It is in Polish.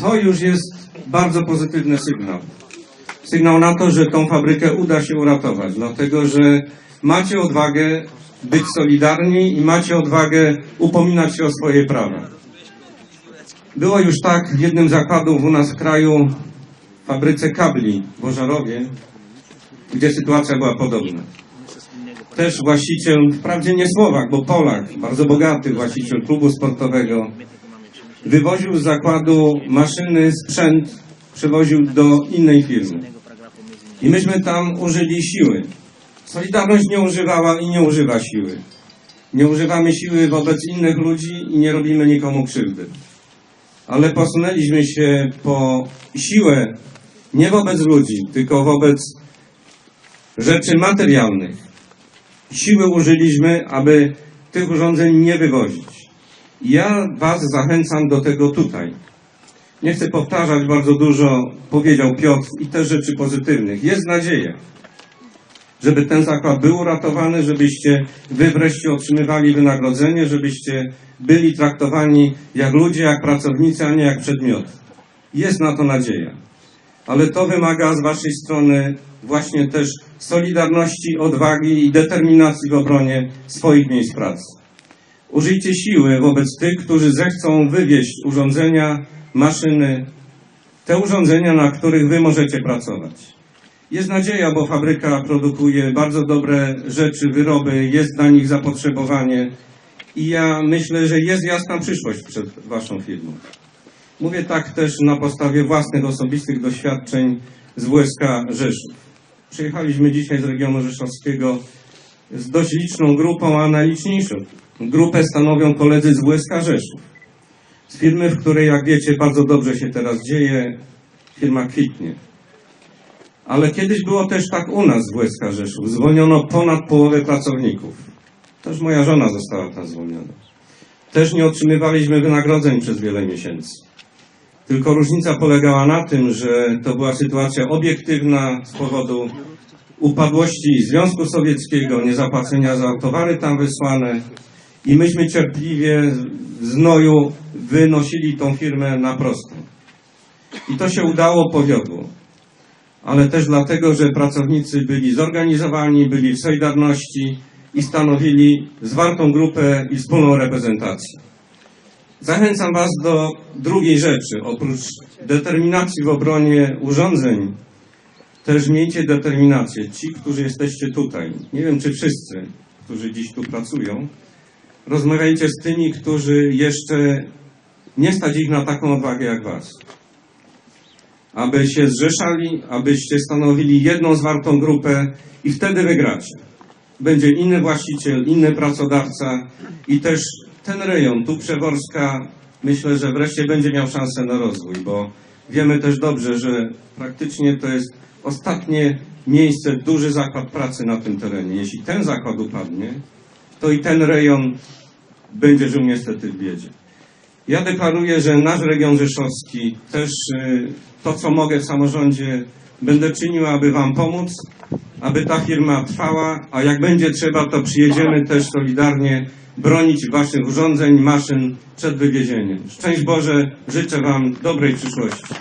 To już jest bardzo pozytywny sygnał. Sygnał na to, że tą fabrykę uda się uratować, dlatego że macie odwagę być solidarni i macie odwagę upominać się o swoje prawa. Było już tak w jednym z zakładów u nas w kraju, w fabryce kabli w Ożarowie, gdzie sytuacja była podobna. Też właściciel, wprawdzie nie Słowak, bo Polak, bardzo bogaty właściciel klubu sportowego, wywoził z zakładu maszyny, sprzęt, przewoził do innej firmy. I myśmy tam użyli siły. Solidarność nie używała i nie używa siły. Nie używamy siły wobec innych ludzi i nie robimy nikomu krzywdy. Ale posunęliśmy się po siłę nie wobec ludzi, tylko wobec rzeczy materialnych. Siły użyliśmy, aby tych urządzeń nie wywozić. Ja Was zachęcam do tego tutaj. Nie chcę powtarzać bardzo dużo, powiedział Piotr, i też rzeczy pozytywnych. Jest nadzieja, żeby ten zakład był uratowany, żebyście Wy wreszcie otrzymywali wynagrodzenie, żebyście byli traktowani jak ludzie, jak pracownicy, a nie jak przedmioty. Jest na to nadzieja. Ale to wymaga z Waszej strony właśnie też solidarności, odwagi i determinacji w obronie swoich miejsc pracy. Użyjcie siły wobec tych, którzy zechcą wywieźć urządzenia, maszyny, te urządzenia, na których wy możecie pracować. Jest nadzieja, bo fabryka produkuje bardzo dobre rzeczy, wyroby, jest na nich zapotrzebowanie i ja myślę, że jest jasna przyszłość przed waszą firmą. Mówię tak też na podstawie własnych osobistych doświadczeń z WSK Rzeszów. Przyjechaliśmy dzisiaj z regionu rzeszowskiego z dość liczną grupą, a najliczniejszą grupę stanowią koledzy z WSK Rzeszów. Z firmy, w której, jak wiecie, bardzo dobrze się teraz dzieje, firma kwitnie. Ale kiedyś było też tak u nas w WSK Rzeszów. Zwolniono ponad połowę pracowników. Też moja żona została tam zwolniona. Też nie otrzymywaliśmy wynagrodzeń przez wiele miesięcy. Tylko różnica polegała na tym, że to była sytuacja obiektywna z powodu upadłości Związku Sowieckiego, niezapłacenia za towary tam wysłane i myśmy cierpliwie w znoju wynosili tą firmę na prostą. I to się udało, powiodło. Ale też dlatego, że pracownicy byli zorganizowani, byli w Solidarności i stanowili zwartą grupę i wspólną reprezentację. Zachęcam Was do drugiej rzeczy. Oprócz determinacji w obronie urządzeń, też miejcie determinację. Ci, którzy jesteście tutaj, nie wiem czy wszyscy, którzy dziś tu pracują, rozmawiajcie z tymi, którzy jeszcze nie stać ich na taką odwagę jak Was. Aby się zrzeszali, abyście stanowili jedną zwartą grupę i wtedy wygracie. Będzie inny właściciel, inny pracodawca i też ten rejon, tu Przeworska, myślę, że wreszcie będzie miał szansę na rozwój, bo wiemy też dobrze, że praktycznie to jest ostatnie miejsce, duży zakład pracy na tym terenie. Jeśli ten zakład upadnie, to i ten rejon będzie żył niestety w biedzie. Ja deklaruję, że nasz region rzeszowski też y, to, co mogę w samorządzie, będę czynił, aby Wam pomóc, aby ta firma trwała, a jak będzie trzeba, to przyjedziemy też solidarnie bronić Waszych urządzeń, maszyn przed wywiezieniem. Szczęść Boże, życzę Wam dobrej przyszłości.